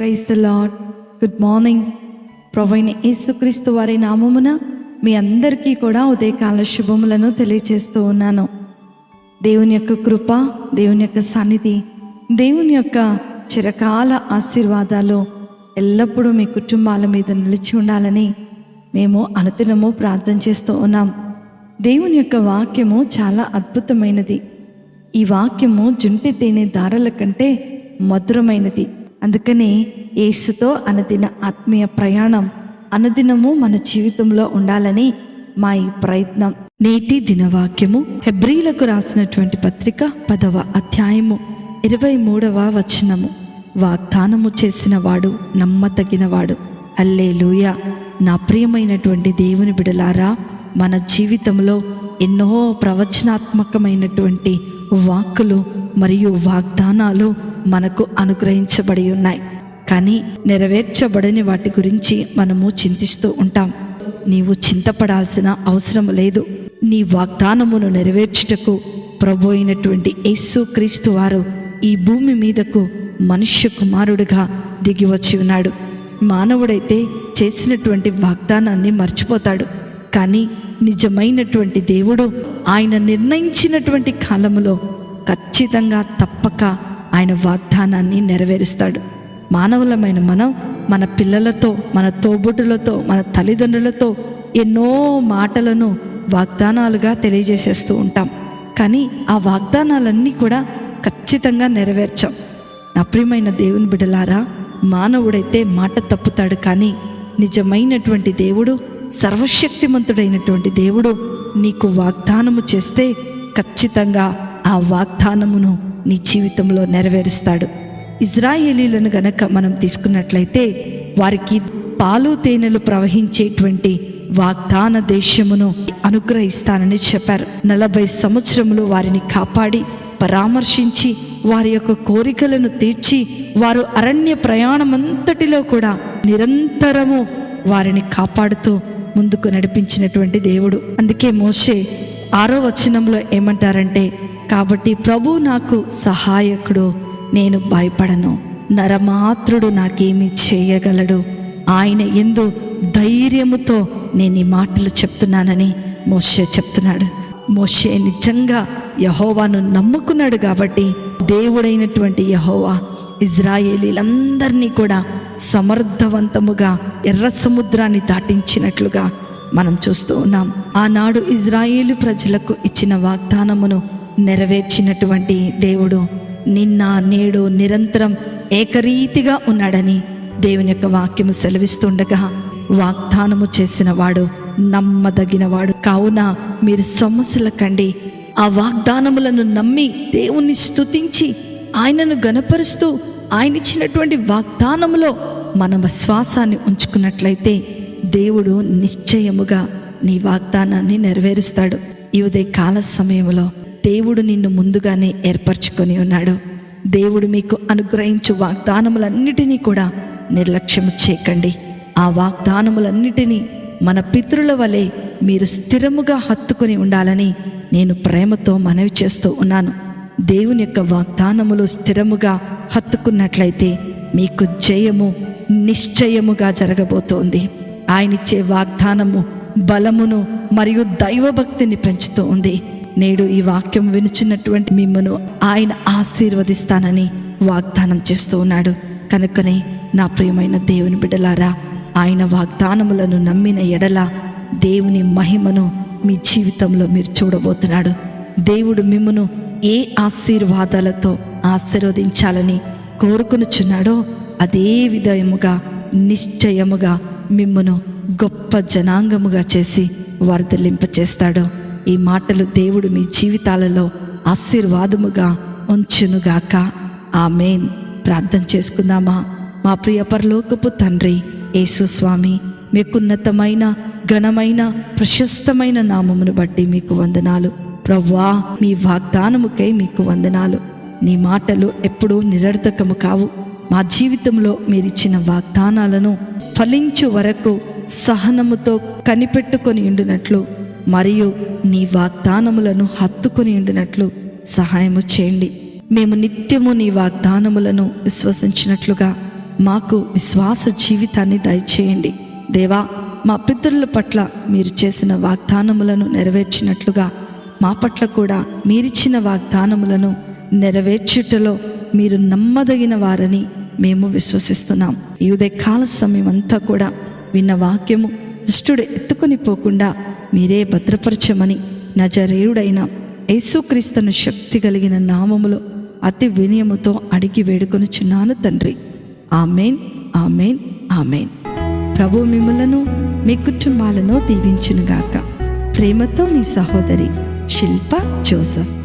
Praise the Lord good morning ప్రొవైన యేసుక్రీస్తు వారి నామమున మీ అందరికీ కూడా ఉదయకాల శుభములను తెలియజేస్తూ ఉన్నాను. దేవుని యొక్క కృప దేవుని యొక్క సన్నిధి దేవుని యొక్క చిరకాల ఆశీర్వాదాలు ఎల్లప్పుడూ మీ కుటుంబాల మీద నిలిచి ఉండాలని మేము అనుదినము ప్రార్థన చేస్తూ ఉన్నాం. దేవుని యొక్క వాక్యము చాలా అద్భుతమైనది. ఈ వాక్యము జుంటి తేనె దారల కంటే మధురమైనది. అందుకనే యేసుతో అనదిన ఆత్మీయ ప్రయాణం అనుదినము మన జీవితంలో ఉండాలని మా ఈ ప్రయత్నం. నేటి దినవాక్యము హెబ్రీలకు రాసినటువంటి పత్రిక పదవ అధ్యాయము ఇరవై మూడవ వచనము. వాగ్దానము చేసిన వాడు నమ్మతగినవాడు. హల్లేలూయ! నా ప్రియమైనటువంటి దేవుని బిడలారా మన జీవితంలో ఎన్నో ప్రవచనాత్మకమైనటువంటి వాక్కులు మరియు వాగ్దానాలు మనకు అనుగ్రహించబడి ఉన్నాయి. కానీ నెరవేర్చబడని వాటి గురించి మనము చింతిస్తూ ఉంటాం. నీవు చింతపడాల్సిన అవసరం లేదు. నీ వాగ్దానమును నెరవేర్చుటకు ప్రభు అయినటువంటి యేసు క్రీస్తు వారు ఈ భూమి మీదకు మనుష్య కుమారుడుగా దిగి వచ్చి ఉన్నాడు. మానవుడైతే చేసినటువంటి వాగ్దానాన్ని మర్చిపోతాడు. కానీ నిజమైనటువంటి దేవుడు ఆయన నిర్ణయించినటువంటి కాలములో ఖచ్చితంగా తప్పక ఆయన వాగ్దానాన్ని నెరవేరుస్తాడు. మానవులమైన మనం మన పిల్లలతో మన తోబుట్టులతో మన తల్లిదండ్రులతో ఎన్నో మాటలను వాగ్దానాలుగా తెలియజేసేస్తూ ఉంటాం. కానీ ఆ వాగ్దానాలన్నీ కూడా ఖచ్చితంగా నెరవేర్చాం నా ప్రియమైన దేవుని బిడలారా మానవుడైతే మాట తప్పుతాడు కానీ నిజమైనటువంటి దేవుడు సర్వశక్తిమంతుడైనటువంటి దేవుడు నీకు వాగ్దానము చేస్తే ఖచ్చితంగా ఆ వాగ్దానమును నీ జీవితంలో నెరవేరుస్తాడు. ఇజ్రాయేలీలను గనక మనం తీసుకున్నట్లయితే వారికి పాలు తేనెలు ప్రవహించేటువంటి వాగ్దాన దేశమును అనుగ్రహిస్తానని చెప్పారు. నలభై సంవత్సరములు వారిని కాపాడి పరామర్శించి వారి యొక్క కోరికలను తీర్చి వారు అరణ్య ప్రయాణమంతటిలో కూడా నిరంతరము వారిని కాపాడుతూ ముందుకు నడిపించినటువంటి దేవుడు. అందుకే మోసే ఆరో వచనంలో ఏమంటారంటే కాబట్టి ప్రభు నాకు సహాయకుడు నేను భయపడను. నరమాత్రుడు నాకేమి చేయగలడు. ఆయన ఎందు ధైర్యముతో నేను ఈ మాటలు చెప్తున్నానని మోషే చెప్తున్నాడు. మోషే నిజంగా యహోవాను నమ్ముకున్నాడు కాబట్టి దేవుడైనటువంటి యహోవా ఇజ్రాయేలీలందరినీ కూడా సమర్థవంతముగా ఎర్ర సముద్రాన్ని దాటించినట్లుగా మనం చూస్తూ ఉన్నాం. ఆనాడు ఇజ్రాయేలు ప్రజలకు ఇచ్చిన వాగ్దానమును నెరవేర్చినటువంటి దేవుడు నిన్న నేడు నిరంతరం ఏకరీతిగా ఉన్నాడని దేవుని యొక్క వాక్యము సెలవిస్తుండగా వాగ్దానము చేసిన వాడు నమ్మదగినవాడు. కావున మీరు సమస్యల కండి. ఆ వాగ్దానములను నమ్మి దేవుణ్ణి స్తుతించి ఆయనను గనపరుస్తూ ఆయన ఇచ్చినటువంటి వాగ్దానములో మన విశ్వాసాన్ని ఉంచుకున్నట్లయితే దేవుడు నిశ్చయముగా నీ వాగ్దానాన్ని నెరవేరుస్తాడు. ఈ ఉదయ కాల సమయంలో దేవుడు నిన్ను ముందుగానే ఏర్పరచుకొని ఉన్నాడు. దేవుడు మీకు అనుగ్రహించు వాగ్దానములన్నిటినీ కూడా నిర్లక్ష్యము చేయకండి. ఆ వాగ్దానములన్నిటినీ మన పితరుల వలె మీరు స్థిరముగా హత్తుకొని ఉండాలని నేను ప్రేమతో మనవి చేస్తూ ఉన్నాను. దేవుని యొక్క వాగ్దానములు స్థిరముగా హత్తుకున్నట్లయితే మీకు జయము నిశ్చయముగా జరగబోతోంది. ఆయనిచ్చే వాగ్దానము బలమును మరియు దైవభక్తిని పెంచుతూ ఉంది. నేడు ఈ వాక్యం వినుచున్నటువంటి మిమ్మను ఆయన ఆశీర్వదిస్తానని వాగ్దానం చేస్తూ ఉన్నాడు. కనుకనే నా ప్రియమైన దేవుని బిడ్డలారా ఆయన వాగ్దానములను నమ్మిన ఎడల దేవుని మహిమను మీ జీవితంలో మీరు చూడబోతున్నాడు. దేవుడు మిమ్మను ఏ ఆశీర్వాదాలతో ఆశీర్వదించాలని కోరుకునుచున్నాడో అదే విధముగా నిశ్చయముగా మిమ్మను గొప్ప జనాంగముగా చేసి వర్ధలింపచేస్తాడు. ఈ మాటలు దేవుడు మీ జీవితాలలో ఆశీర్వాదముగా ఉంచునుగాక. ఆమెన్. ప్రార్థన చేసుకుందామా? మా ప్రియ పరలోకపు తండ్రి యేసు స్వామి మీకున్నతమైన ఘనమైన ప్రశస్తమైన నామమును బట్టి మీకు వందనాలు. ప్రవ్వా మీ వాగ్దానముకై మీకు వందనాలు. నీ మాటలు ఎప్పుడూ నిరర్థకము కావు. మా జీవితంలో మీరిచ్చిన వాగ్దానాలను ఫలించు వరకు సహనముతో కనిపెట్టుకొని ఉండినట్లు మరియు నీ వాగ్దానములను హత్తుకొని ఉండినట్లు సహాయము చేయండి. మేము నిత్యము నీ వాగ్దానములను విశ్వసించినట్లుగా మాకు విశ్వాస జీవితాన్ని దయచేయండి. దేవా మా పితరుల పట్ల మీరు చేసిన వాగ్దానములను నెరవేర్చినట్లుగా మా పట్ల కూడా మీరిచ్చిన వాగ్దానములను నెరవేర్చుటలో మీరు నమ్మదగిన వారని మేము విశ్వసిస్తున్నాం. ఈ ఉదయకాల సమయం అంతా కూడా విన్న వాక్యము దుష్టుడు ఎత్తుకొని పోకుండా మీరే భద్రపరచమని నజరేయుడైన యేసుక్రీస్తును శక్తి కలిగిన నామములో అతి వినయముతో అడిగి వేడుకొనుచున్నాను తండ్రి. Amen amen amen. ప్రభు మిమ్మలను మీ కుటుంబాలను దీవించునుగాక. ప్రేమతో మీ సహోదరి శిల్ప జోసఫ్.